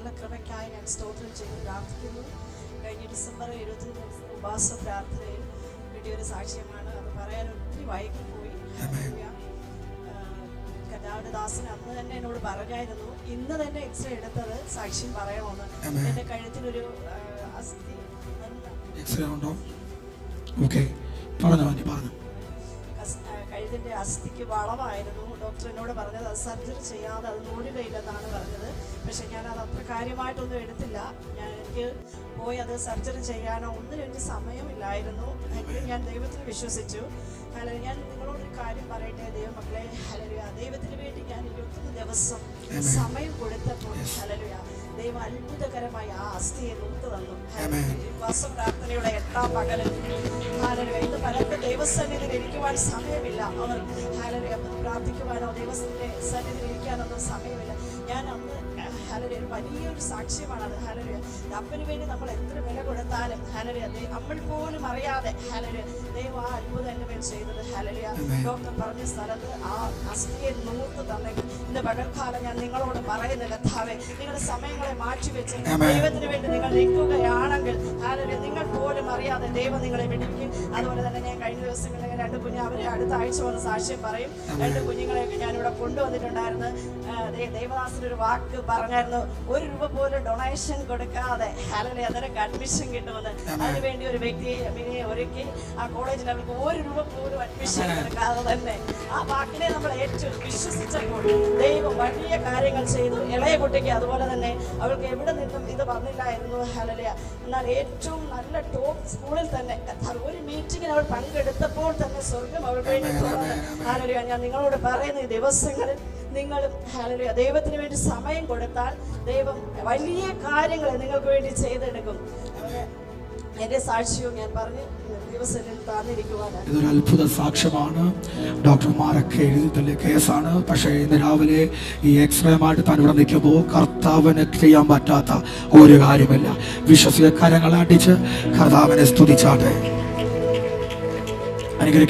നല്ല കൃപയ്ക്കായി ഞാൻ സ്തോത്രം ചെയ്ത് പ്രാർത്ഥിക്കുന്നു. കഴിഞ്ഞ ഡിസംബർ ഇരുപത്തി ഉപവാസ പ്രാർത്ഥനയിൽ കിട്ടിയൊരു സാക്ഷ്യമാണ് അത് പറയാൻ ഒത്തിരി വൈകി പോയി. കഥാവിന്റെ ദാസൻ അന്ന് തന്നെ എന്നോട് പറഞ്ഞായിരുന്നു ഇന്ന് തന്നെ എക്സ്റേ എടുത്തത് സാക്ഷ്യം പറയാമെന്ന് എന്റെ കഴുത്തിനൊരു അസ്ഥി എക്സ്റേ ഉണ്ടോ? പറഞ്ഞു കഴുതിന്റെ അസ്ഥിക്ക് വളമായിരുന്നു ഡോക്ടർ എന്നോട് പറഞ്ഞത് അത് സർജറി ചെയ്യാതെ അത് നൂലിടയില്ലെന്നാണ് പറഞ്ഞത്. പക്ഷെ ഞാൻ അത് അത്ര കാര്യമായിട്ടൊന്നും എടുത്തില്ല. ഞാൻ എനിക്ക് പോയി അത് സർജറി ചെയ്യാനോ ഒന്നിനും എനിക്ക് സമയമില്ലായിരുന്നു. എങ്കിലും ഞാൻ ദൈവത്തിൽ വിശ്വസിച്ചു. അല്ലെ ഞാൻ നിങ്ങളോടൊരു കാര്യം പറയട്ടെ ദൈവമക്കളെ? ഹലലുയ ദൈവത്തിന് വേണ്ടി ഞാൻ ഇരുപത്തൊന്ന് ദിവസം സമയം കൊടുത്തപ്പോൾ ഹലലുയ ദൈവം അത്ഭുതകരമായി ആ അസ്ഥിയെ നൂത്ത് തന്നു. വിശ്വാസ പ്രാർത്ഥനയുടെ എട്ടാം പകലിൽ. ഹാലലുയ ഇന്ന് പലർക്കും ദൈവസന്നിധിയിൽ ഇരിക്കുവാൻ സമയമില്ല. അവർ ഹാലലുയ പ്രാർത്ഥിക്കുവാനോ ദൈവസന്നിധി സന്നിധിയിൽ ഇരിക്കാനൊന്നും സമയമില്ല. ഞാൻ അന്ന് ഹാലലുയ ഒരു വലിയൊരു സാക്ഷ്യമാണ് അത്. ഹാലരി അപ്പന് വേണ്ടി നമ്മൾ എത്ര വില കൊടുത്താലും ഹാലലുയ നമ്മൾ പോലും അറിയാതെ ഹാലരി ദൈവം ആ അത്ഭുതം എന്റെ മേൽ ചെയ്തത്. ഹാലരി. ഡോക്ടർ പറഞ്ഞ സ്ഥലത്ത് ആ അസ്ഥിയെ നൂർത്ത് തന്നെങ്കിൽ ഇന്ന് പകൽക്കാലം ഞാൻ നിങ്ങളോട് പറയുന്ന കഥാവെ നിങ്ങളുടെ സമയങ്ങളെ മാറ്റിവെച്ച്. ദൈവത്തിന് വേണ്ടി നിങ്ങൾ നിൽക്കുകയാണെങ്കിൽ ഹാലരി നിങ്ങൾ പോലും അറിയാതെ ദൈവം നിങ്ങളെ വിളിക്കും. അതുപോലെ തന്നെ ദിവസങ്ങളിൽ രണ്ട് കുഞ്ഞ് അവരെ അടുത്ത ആഴ്ച വന്ന് സാക്ഷ്യം പറയും. രണ്ട് കുഞ്ഞുങ്ങളെയൊക്കെ ഞാനിവിടെ കൊണ്ടുവന്നിട്ടുണ്ടായിരുന്നു. ദേവദാസിന് ഒരു വാക്ക് പറഞ്ഞായിരുന്നു. ഒരു രൂപ പോലും ഡൊണേഷൻ കൊടുക്കാതെ അല്ലെങ്കിൽ അതിനൊക്കെ അഡ്മിഷൻ കിട്ടുമെന്ന്. അതിനുവേണ്ടി ഒരു വ്യക്തിയെ മിനിയെ ഒരുക്കി ആ കോളേജിൽ അവർക്ക് ഒരു രൂപ പോലും അഡ്മിഷൻ കൊടുക്കാതെ തന്നെ ആ വാക്കിനെ നമ്മൾ ഏറ്റവും വിശ്വസിച്ചപ്പോൾ ദൈവം വലിയ കാര്യങ്ങൾ ചെയ്തു. ഇളയ കുട്ടിക്ക് അതുപോലെ തന്നെ അവൾക്ക് എവിടെ നിന്നും ഇത് വന്നില്ലായിരുന്നു. ഹലലിയ എന്നാൽ ഏറ്റവും നല്ല ടോപ്പ് സ്കൂളിൽ തന്നെ ഒരു മീറ്റിങ്ങിന് അവൾ പങ്കെടുത്തപ്പോൾ തന്നെ സ്വർഗം തുറന്ന് ഹലലിയ ഞാൻ നിങ്ങളോട് പറയുന്ന ഈ ദിവസങ്ങളിൽ നിങ്ങൾ ഹലലിയ ദൈവത്തിന് വേണ്ടി സമയം കൊടുത്താൽ ദൈവം വലിയ കാര്യങ്ങൾ നിങ്ങൾക്ക് വേണ്ടി ചെയ്തെടുക്കും. പറഞ്ഞു ഇതൊരു അത്ഭുത സാക്ഷ്യമാണ്. ഡോക്ടർമാരൊക്കെ എഴുതി തള്ളിയ കേസാണ്. പക്ഷേ ഇന്ന് രാവിലെ ഈ എക്സ്റേമായിട്ട് താൻ ഇവിടെ നിൽക്കുമ്പോൾ കർത്താവിന് ചെയ്യാൻ പറ്റാത്ത ഒരു കാര്യമില്ല. വിശ്വസിക അടിച്ച് കർത്താവിനെ സ്തുതിച്ചാട്ടെ. അനുഗ്രഹിക്കും